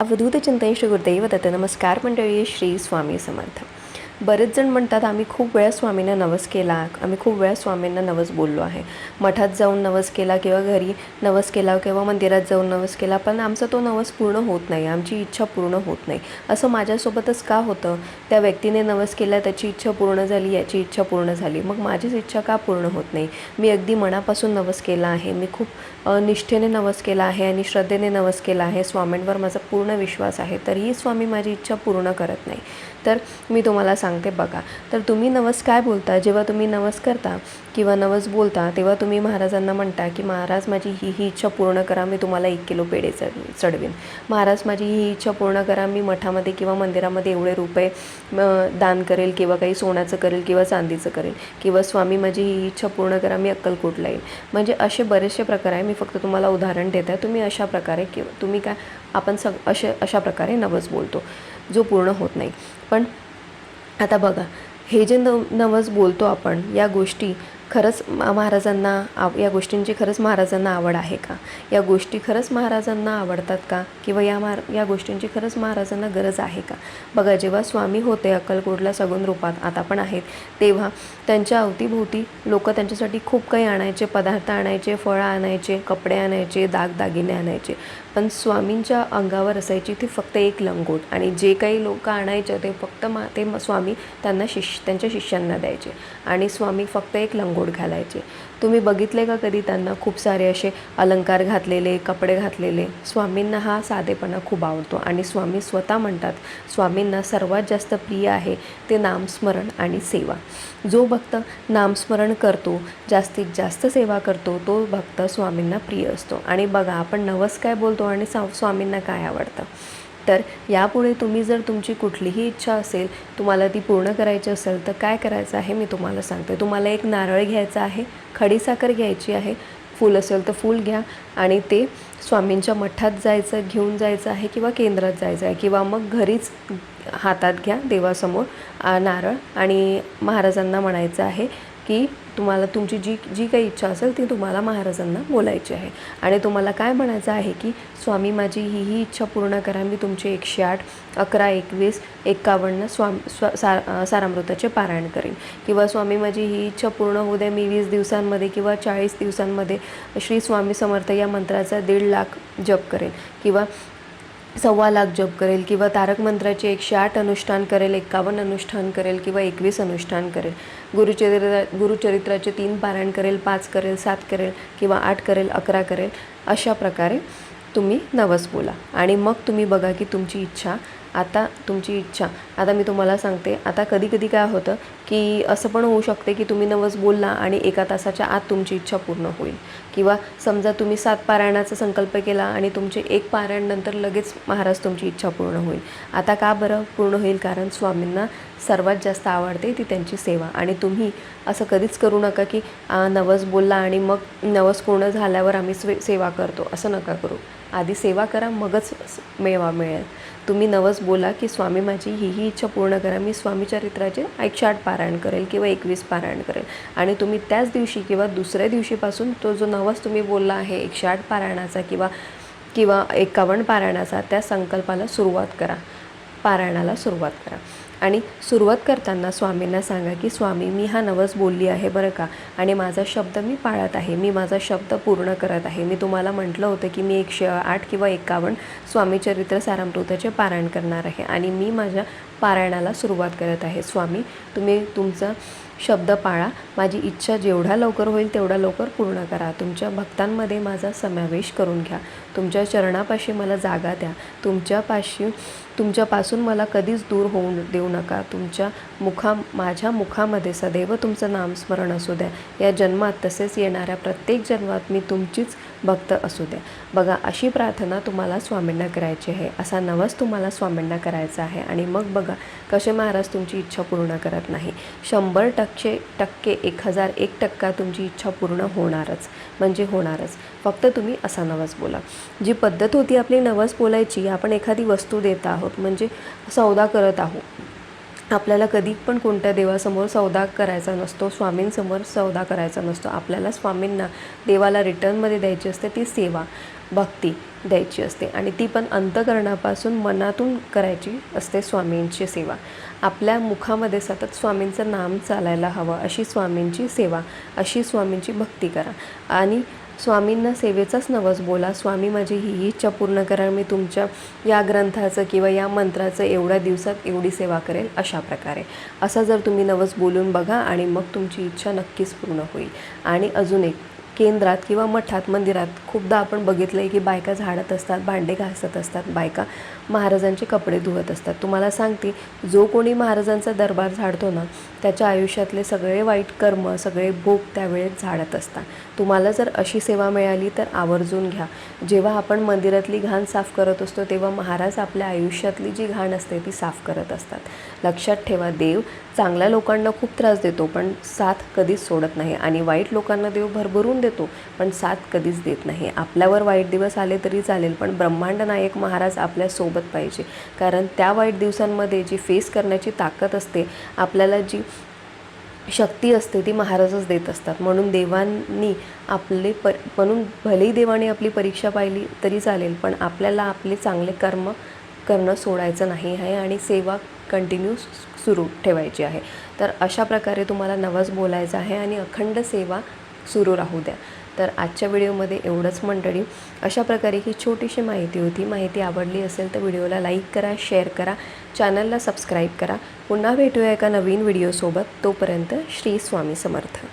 अवधूत चिंतन श्री गुरुदैव दत्त नमस्कार मंडळी श्री स्वामी समर्थ बरेच जण म्हणतात आम्ही खूप वेळा स्वामींना नवस केला. आम्ही खूप वेळा स्वामींना नवस बोललो आहे. मठात जाऊन नवस केला किंवा घरी नवस केला किंवा मंदिरात जाऊन नवस केला पण आमचा तो नवस पूर्ण होत नाही. आमची इच्छा पूर्ण होत नाही. असं माझ्यासोबतच का होतं? त्या व्यक्तीने नवस केला त्याची इच्छा पूर्ण झाली याची इच्छा पूर्ण झाली. मग माझीच इच्छा का पूर्ण होत नाही? मी अगदी मनापासून नवस केला आहे. मी खूप निष्ठेने नवस केला आहे आणि श्रद्धेने नवस केला आहे. स्वामींवर माझा पूर्ण विश्वास आहे. तरीही स्वामी माझी इच्छा पूर्ण करत नाही. तर मी तुम्हाला सांग सांगते बघा. तर तुम्ही नवस काय बोलता? जेव्हा तुम्ही नवस करता किंवा नवस बोलता तेव्हा तुम्ही महाराजांना म्हणता की महाराज माझी ही ही इच्छा पूर्ण करा मी तुम्हाला एक किलो पेढे चढ चढवीन. महाराज माझी ही इच्छा पूर्ण करा मी मठामध्ये किंवा मंदिरामध्ये एवढे रुपये दान करेल किंवा काही सोन्याचं करेल किंवा चांदीचं करेल किंवा स्वामी माझी ही इच्छा पूर्ण करा मी अक्कलकोटला येईल म्हणजे असे बरेचसे प्रकार आहे. मी फक्त तुम्हाला उदाहरण देत आहे. तुम्ही अशा प्रकारे किंवा तुम्ही काय आपण सग अशा अशा प्रकारे नवस बोलतो जो पूर्ण होत नाही. पण आता बघा हे जे नव नवस बोलतो आपण या गोष्टी खरंच महाराजांना आव या गोष्टींची खरंच महाराजांना आवड आहे का? या गोष्टी खरंच महाराजांना आवडतात का? किंवा या मार या गोष्टींची खरंच महाराजांना गरज आहे का? बघा जेव्हा स्वामी होते अक्कलकोटला सगुण रूपात आता पण आहेत तेव्हा त्यांच्या अवतीभोवती लोक त्यांच्यासाठी खूप काही आणायचे पदार्थ आणायचे फळं आणायचे कपडे आणायचे दागदागिने आणायचे. पण स्वामींच्या अंगावर असायची ती फक्त एक लंगोट आणि जे काही लोक आणायचे ते फक्त मा ते स्वामी त्यांना शिष्य त्यांच्या शिष्यांना द्यायचे. आणि स्वामी फक्त एक लंगोट घालायचे. तुम्ही बघितले का कधी त्यांना खूप सारे असे अलंकार घातलेले कपडे घातलेले? स्वामींना हा साधेपणा खूप आवडतो आणि स्वामी स्वतः म्हणतात स्वामींना सर्वात जास्त प्रिय आहे ते नामस्मरण आणि सेवा. जो भक्त नामस्मरण करतो जास्तीत जास्त सेवा करतो तो भक्त स्वामींना प्रिय असतो. आणि बघा आपण नवस काय बोलतो आणि स्वामींना काय आवडतं? तर यापुढे तुम्ही जर तुमची कुठलीही इच्छा असेल तुम्हाला ती पूर्ण करायची असेल तर काय करायचं आहे मी तुम्हाला सांगते. तुम्हाला एक नारळ घ्यायचा आहे खडीसाखर घ्यायची आहे फूल असेल तर फूल घ्या आणि ते स्वामींच्या मठात जायचं घेऊन जायचं आहे किंवा केंद्रात जायचं आहे किंवा मग घरीच हातात घ्या देवासमोर नारळ. आणि महाराजांना म्हणायचं आहे की तुम्हाला तुमची जी जी काही इच्छा असेल ती तुम्हाला महाराजांना बोलायची आहे. आणि तुम्हाला काय म्हणायचं आहे की स्वामी माझी ही ही इच्छा पूर्ण करा. मी तुमचे एकशे आठ अकरा एकवीस एक्कावन्न स्वाम स्व सार सारामृताचे पारायण करेन. किंवा स्वामी माझी ही इच्छा पूर्ण होऊ द्या मी वीस दिवसांमध्ये किंवा चाळीस दिवसांमध्ये श्री स्वामी समर्थ या मंत्राचा दीड लाख जप करेन. किंवा सव्वा लाख जप करेल किंवा तारक मंत्राचे एकशे आठ अनुष्ठान करेल एक्कावन्न अनुष्ठान करेल किंवा एकवीस अनुष्ठान करेल. गुरुचरित्र गुरुचरित्राचे तीन पारायण करेल पाच करेल सात करेल किंवा आठ करेल अकरा करेल. अशा प्रकारे तुम्ही नवस बोला. आणि मग तुम्ही बघा की तुमची इच्छा आता तुमची इच्छा. आता मी तुम्हाला सांगते आता कधी कधी काय होतं की असं पण होऊ शकते की तुम्ही नवस बोलला आणि एका तासाच्या आत तुमची इच्छा पूर्ण होईल. किंवा समजा तुम्ही सात पारायणाचा संकल्प केला आणि तुमचे एक पारायणनंतर लगेच महाराज तुमची इच्छा पूर्ण होईल. आता का बरं पूर्ण होईल? कारण स्वामींना सर्वात जास्त आवडते ती त्यांची सेवा. आणि तुम्ही असं कधीच करू नका की नवस बोलला आणि मग नवस पूर्ण झाल्यावर आम्ही स्वे सेवा करतो. असं नका करू. आधी सेवा करा मगच मेवा मिळेल. तुम्ही नवस बोला की स्वामी माझी ही ही इच्छा पूर्ण करा. मी स्वामी चरित्राचे एकशे आठ पारायण करेल किंवा एकवीस पारायण करेल. आणि तुम्ही त्याच दिवशी किंवा दुसऱ्या दिवशीपासून तो जो नवस तुम्ही बोलला आहे एकशे आठ पारायणाचा किंवा किंवा एकावन्न पारायणाचा त्या संकल्पाला सुरुवात करा. पारायणाला सुरुवात करा. आणि सुरुवात करताना स्वामींना सांगा की स्वामी मी हा नवस बोलली आहे बरं का? आणि माझा शब्द मी पाळत आहे. मी माझा शब्द पूर्ण करत आहे. मी तुम्हाला म्हटलं होतं की मी एकशे आठ किंवा एकावन्न स्वामी चरित्र सारामृताचे पारायण करणार आहे. आणि मी माझ्या पारायणाला सुरुवात करत आहे. स्वामी तुम्ही तुमचं शब्द पाळा. माझी इच्छा जेवढ्या लवकर होईल तेवढ्या लवकर पूर्ण करा. तुमच्या भक्तांमध्ये माझा समावेश करून घ्या. तुमच्या चरणापाशी मला जागा द्या. तुमच्यापाशी तुमच्यापासून मला कधीच दूर होऊन देऊ नका. तुमच्या मुखा माझ्या मुखामध्ये सदैव तुमचं नामस्मरण असू द्या. या जन्मात तसेच येणाऱ्या प्रत्येक जन्मात मी तुमचीच भक्त असू द्या. बघा अशी प्रार्थना तुम्हाला स्वामींना करायची आहे असा नवस तुम्हाला स्वामींना करायचा आहे आणि मग बघा कसे महाराज तुमची इच्छा पूर्ण करत नाही. शंभर टक्के टक्के एक हजार एक टक्का तुमची इच्छा पूर्ण होणारच म्हणजे होणारच. फक्त तुम्ही असा नवस बोला. जी पद्धत होती आपली नवस बोलायची आपण एखादी वस्तू देत आहोत म्हणजे सौदा करत आहोत. आपल्याला कधी पण कोणत्या देवासमोर सौदा करायचा नसतो स्वामींसमोर सौदा करायचा नसतो. आपल्याला स्वामींना देवाला रिटर्नमध्ये द्यायची असते ती सेवा भक्ती द्यायची असते आणि ती पण अंतकरणापासून मनातून करायची असते स्वामींची सेवा. आपल्या मुखामध्ये सतत स्वामींचं नाम चालायला हवं अशी स्वामींची सेवा अशी स्वामींची भक्ती करा. आणि स्वामींना सेवेचाच नवस बोला. स्वामी माझी ही इच्छा पूर्ण करा. मी तुमच्या या ग्रंथाचं किंवा या मंत्राचं एवढ्या दिवसात एवढी सेवा करेल अशा प्रकारे. असा जर तुम्ही नवस बोलून बघा आणि मग तुमची इच्छा नक्कीच पूर्ण होईल. आणि अजून एक केंद्रात किंवा मठात मंदिरात खूपदा आपण बघितलं आहे की बायका झाडत असतात भांडे घासत असतात बायका महाराजांचे कपडे धुवत असतात. तुम्हाला सांगते जो कोणी महाराजांचा दरबार झाडतो ना त्याच्या आयुष्यातले सगळे वाईट कर्म सगळे भोग त्यावेळेस झाडत असतात. तुम्हाला जर अशी सेवा मिळाली तर आवर्जून घ्या. जेव्हा आपण मंदिरातली घाण साफ करत असतो तेव्हा महाराज आपल्या आयुष्यातली जी घाण असते ती साफ करत असतात. लक्षात ठेवा देव चांगल्या लोकांना खूप त्रास देतो पण साथ कधीच सोडत नाही आणि वाईट लोकांना देव भरभरून देतो. पण साथ कधीच देत नाही. आपल्यावर वाईट दिवस आले तरी चालेल पण ब्रह्मांड नायक महाराज आपल्यासोबत पाहिजे. कारण त्या वाईट दिवसांमध्ये जी फेस करण्याची ताकद असते आपल्याला जी शक्ती असते ती महाराजच देत असतात. म्हणून देवांनी आपले पर म्हणून भलेही देवाने आपली परीक्षा पाहिली तरी चालेल पण आपल्याला आपले चांगले कर्म करणं सोडायचं नाही आहे आणि सेवा कंटिन्यू सुरू ठेवायची आहे. तर अशा प्रकारे तुम्हाला नवस बोलायचं आहे आणि अखंड सेवा सुरू राहू द्या. तर आजच्या व्हिडिओमध्ये एवढंच मंडळी. अशा प्रकारे ही छोटीशी माहिती होती. माहिती आवडली असेल तर व्हिडिओला लाईक करा शेअर करा चॅनलला सबस्क्राईब करा. पुन्हा भेटूया एका नवीन व्हिडिओसोबत. तोपर्यंत श्री स्वामी समर्थ.